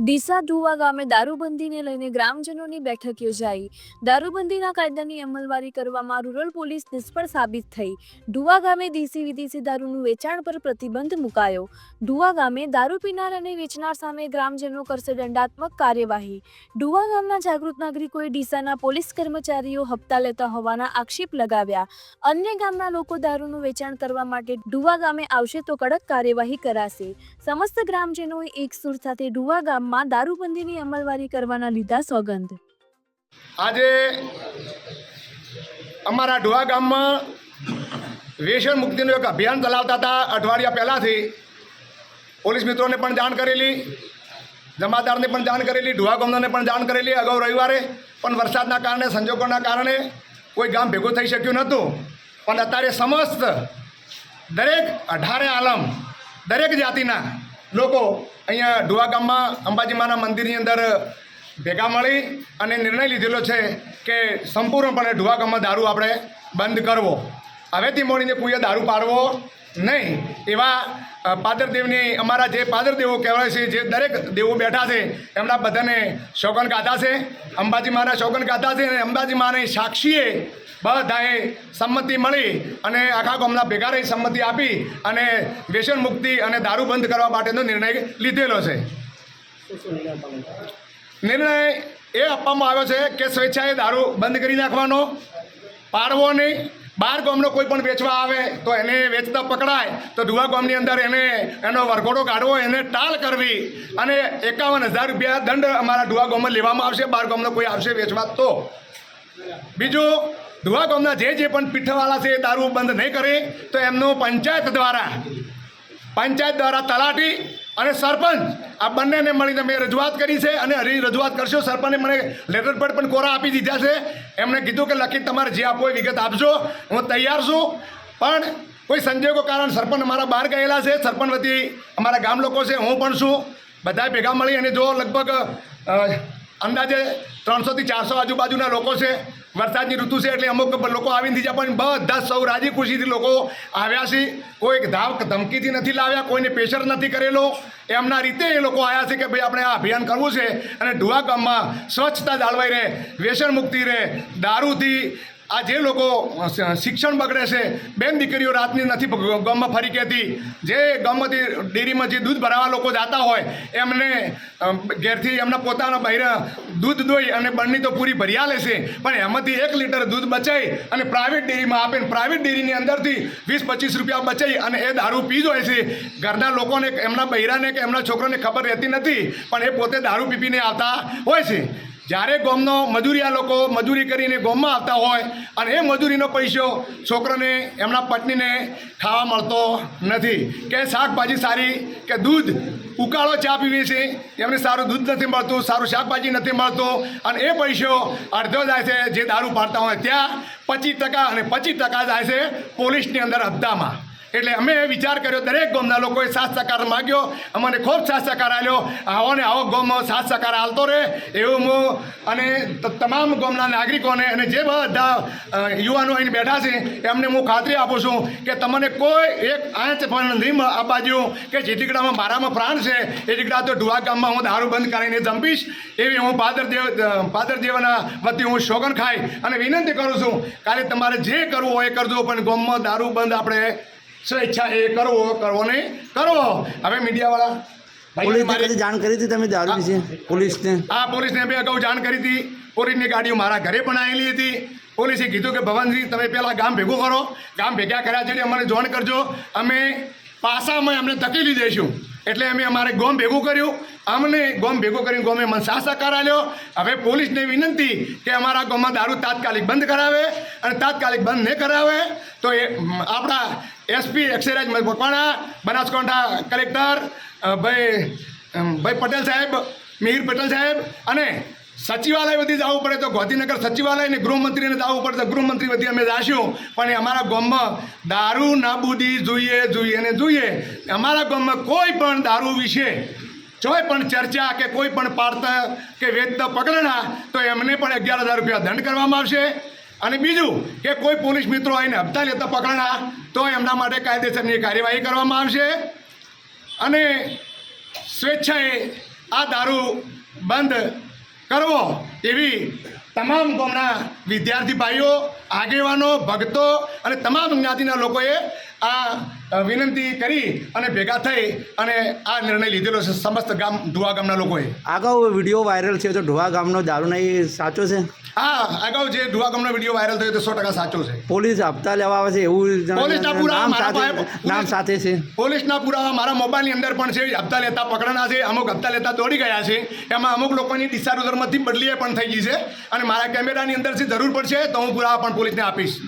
ડીસા ધુવા ગામે દારૂબંધીને લઈને ગ્રામજનોની બેઠક યોજાઈ. દારૂબંધીના કાયદાની અમલવારી કરવામાં રૂરલ પોલીસ નિષ્ફળ સાબિત થઈ. ધુવા ગામે દેશી વિદેશી દારૂનું વેચાણ પર પ્રતિબંધ મુકાયો. ધુવા ગામે દારૂ પીનાર અને વેચનાર સામે ગ્રામજનો કરશે દંડાત્મક કાર્યવાહી. ધુવા ગામના જાગૃત નાગરિકોએ ડીસાના પોલીસ કર્મચારીઓ હપ્તા લેતા હોવાના આક્ષેપ લગાવ્યા. અન્ય ગામના લોકો દારૂનું વેચાણ કરવા માટે ધુવા ગામે આવશે તો કડક કાર્યવાહી કરાશે. સમસ્ત ગ્રામજનોએ એક સુર સાથે ડુવા ગામમાં દારૂબંધીની અમલવારી કરવાના લીધા સોગંદ. આજે અમારા ઢોવા ગામમાં વ્યસન મુક્તિનું એક અભિયાન ચલાવતા હતા અઠવાડિયા પહેલાંથી. પોલીસ મિત્રોને પણ જાણ કરેલી, જમાદારને પણ જાણ કરેલી ઢોવા ગામનાને પણ જાણ કરેલી. અગાઉ રવિવારે પણ વરસાદના કારણે, સંજોગોના કારણે કોઈ ગામ ભેગું થઈ શક્યું નહોતું. પણ અત્યારે સમસ્ત દરેક અઢારે આલમ દરેક જાતિના લોકો અહીંયા ઢુવા ગામમાં અંબાજીમાના મંદિરની અંદર ભેગા મળી અને નિર્ણય લીધેલો છે કે સંપૂર્ણપણે ઢુવા ગામમાં દારૂ આપણે બંધ કરવો. હવેથી મળીને કોઈએ દારૂ પાડવો. નહીં, એવા પાદરદેવની અમારા જે પાદરદેવો કહેવાય છે, જે દરેક દેવો બેઠા છે, એમના બધાને શોગન ગાધા છે. અંબાજી માના શોગન ગાધા છે અને અંબાજી માની સાક્ષીએ બધાએ સંમતિ મળી અને આખા ગામના ભેગા રહી સંમતિ આપી અને વ્યસન મુક્તિ અને દારૂ બંધ કરવા માટેનો નિર્ણય લીધેલો છે. નિર્ણય એ આપવામાં આવ્યો છે કે સ્વેચ્છાએ દારૂ બંધ કરી નાખવાનો, પાડવો નહીં બાર ગામનો કોઈ પણ વેચવા આવે તો એને વેચતા પકડાય. તો ધુવા ગામની અંદર એને, એનો વરઘોડો કાઢવો, એને ટાળ કરવી. અને એકાવન હજાર રૂપિયા દંડ અમારા ધુવા ગામમાં લેવામાં આવશે, બાર ગામનો કોઈ આવશે વેચવા તો. બીજું ધુવા ગામના જે જે પણ પીઠવાળા છે એ દારૂ બંધ નહીં કરે, તો એમનો પંચાયત દ્વારા પંચાયત દ્વારા તલાટી અને સરપંચ, આ બંનેને મળીને મેં રજૂઆત કરી છે અને હરી રજૂઆત કરશો. સરપંચે મને લેટર પેડ પણ કોરા આપી દીધા છે. એમણે કીધું કે લખી તમારે જે આપો એ વિગત આપજો. હું તૈયાર છું. પણ કોઈ સંજોગો કારણ સરપંચ અમારા બહાર ગયેલા છે. સરપંચ વતી અમારા ગામ લોકો છે, હું પણ છું. બધા ભેગા મળી અને જો લગભગ અંદાજે ત્રણસોથી ચારસો આજુબાજુના લોકો છે. વરસાદની ઋતુ છે એટલે અમુક લોકો આવીને જાય, પણ બધા સૌ રાજી ખુશીથી લોકો આવ્યા છે. કોઈ ધાવ ધમકીથી નથી લાવ્યા, કોઈને પ્રેશર નથી કરેલો. એમના રીતે એ લોકો આવ્યા છે કે ભાઈ આપણે આ અભિયાન કરવું છે અને ધુવા ગામમાં સ્વચ્છતા જાળવાઈ રહે, વ્યસન મુક્તિ રહે, દારૂથી આ જે લોકો શિક્ષણ બગડે છે, બેન દીકરીઓ રાતની નથી ગામમાં ફરી કહેતી. જે ગામમાંથી ડેરીમાં જે દૂધ ભરાવા લોકો જતા હોય, એમને ઘેરથી એમના પોતાના બહેરા દૂધ દોઈ અને બળની તો પૂરી ભર્યા લે છે. પણ એમાંથી એક લીટર દૂધ બચાવી અને પ્રાઇવેટ ડેરીમાં આપે પ્રાઇવેટ ડેરીની અંદરથી વીસ પચીસ રૂપિયા બચાવી અને એ દારૂ પી જાય છે. ઘરના લોકોને, એમના બહેરાને કે એમના છોકરાને ખબર રહેતી નથી, પણ એ પોતે દારૂ પીપીને આવતા હોય છે. જ્યારે ગોમનો મજૂરિયા લોકો મજૂરી કરીને ગોમમાં આવતા હોય અને એ મજૂરીનો પૈસો છોકરાને, એમના પત્નીને ખાવા મળતો નથી. કે શાકભાજી સારી, કે દૂધ, ઉકાળો ચા પીવી છે, એમને સારું દૂધ નથી મળતું, સારું શાકભાજી નથી મળતું અને એ પૈસો અડધો જાય છે જે દારૂ પાડતા હોય. ત્યાં પચીસ ટકા અને પચીસ ટકા જાય છે પોલીસની અંદર હપ્તામાં એટલે અમે વિચાર કર્યો, દરેક ગામના લોકોએ સાથ સહકાર માગ્યો. અમને ખૂબ સાથ સહકાર આવ્યો આવો ને આવો ગામમાં સાથ સહકાર હાલતો રહે. એવું હું અને તમામ ગામના નાગરિકોને અને જે બધા યુવાનો અહીં બેઠા છે, એમને હું ખાતરી આપું છું કે તમને કોઈ એક આંચ પણ નહીં આપવા આ કે જે ટીકડામાં મારામાં પ્રાણ છે, એ ટીકડા તો ઢુવા ગામમાં હું દારૂ બંધ કરીને જંપીશ. એવી હું પાદરદેવ પાદરદેવના વતી હું શોગન ખાઈ અને વિનંતી કરું છું, કાલે તમારે જે કરવું હોય એ કરજો, પણ ગામમાં દારૂ બંધ આપણે સ્વેચ્છા એ કરવો કરવો નહીં કરવો હવે મીડિયાવાળા પોલીસ મારી જાણ કરી હતી તમે દારૂ વિશે? પોલીસને? આ પોલીસને બી અગાઉ જાણ કરી હતી. પોલીસની ગાડીઓ મારા ઘરે પણ આવેલી હતી. પોલીસે કીધું કે ભવનજી તમે પહેલાં ગામ ભેગું કરો. ગામ ભેગા કર્યા છે અમને જોઈન કરજો. અમે પાસામાં અમને તકેલી દઈશું. એટલે અમે અમારે ગોમ ભેગું કર્યું. અમને ગોમ ભેગો કરીને ગોમે મને સા સહકાર હવે પોલીસને વિનંતી કે અમારા ગામમાં દારૂ તાત્કાલિક બંધ કરાવે અને તાત્કાલિક બંધ નહીં કરાવે તો એ આપણા એસપી એક્સેરાજ મકવાણા બનાસકાંઠા કલેક્ટર ભાઈ ભાઈ પટેલ સાહેબ, મિહિર પટેલ સાહેબ અને સચિવાલય બધી જવું પડે તો ગાંધીનગર સચિવાલય અને ગૃહમંત્રીને જવું પડે તો ગૃહમંત્રી બધી અમે જાશું. પણ અમારા ગામમાં દારૂ નાબૂદી જોઈએ જોઈએ ને જોઈએ. અમારા ગામમાં કોઈ પણ દારૂ વિશે કોઈ પણ ચર્ચા કે કોઈ પણ પાડતા કે વેદ પકડના તો એમને પણ અગિયાર હજાર રૂપિયા દંડ કરવામાં આવશે. અને બીજું કે કોઈ પોલીસ મિત્રો આવીને હપ્તા લેતા પકડના તો એમના માટે કાયદેસરની કાર્યવાહી કરવામાં આવશે. અને સ્વેચ્છાએ આ દારૂ બંધ કરવો એવી તમામ ગામના વિદ્યાર્થી ભાઈઓ, આગેવાનો, ભક્તો અને તમામ જ્ઞાતિના લોકોએ આ વિનંતી કરી અને ભેગા થઈ અને આ નિર્ણય લીધેલો છે સમસ્ત ગામ ધુવા ગામના લોકોએ. અગાઉ વીડિયો વાયરલ છે તો ઢોવા ગામનો દારૂ નહીં સાચો છે? હા અગાઉ જે ધુવા ગામનો વીડિયો વાયરલ થયો તે સો ટકા સાચો છે. પોલીસ હપ્તા લેવા આવે છે એવું પોલીસના છે. પુરાવા નામ મારા સાથે છે. પોલીસના પુરાવા મારા મોબાઈલની અંદર પણ છે હપ્તા લેતા પકડાના છે અમુક હપ્તા લેતા દોડી ગયા છે. એમાં અમુક લોકોની ડિસ્ચાર્જ બદલીએ પણ થઈ ગઈ છે. અને મારા કેમેરાની અંદર જે જરૂર પડશે તો હું પુરાવા પણ પોલીસને આપીશ.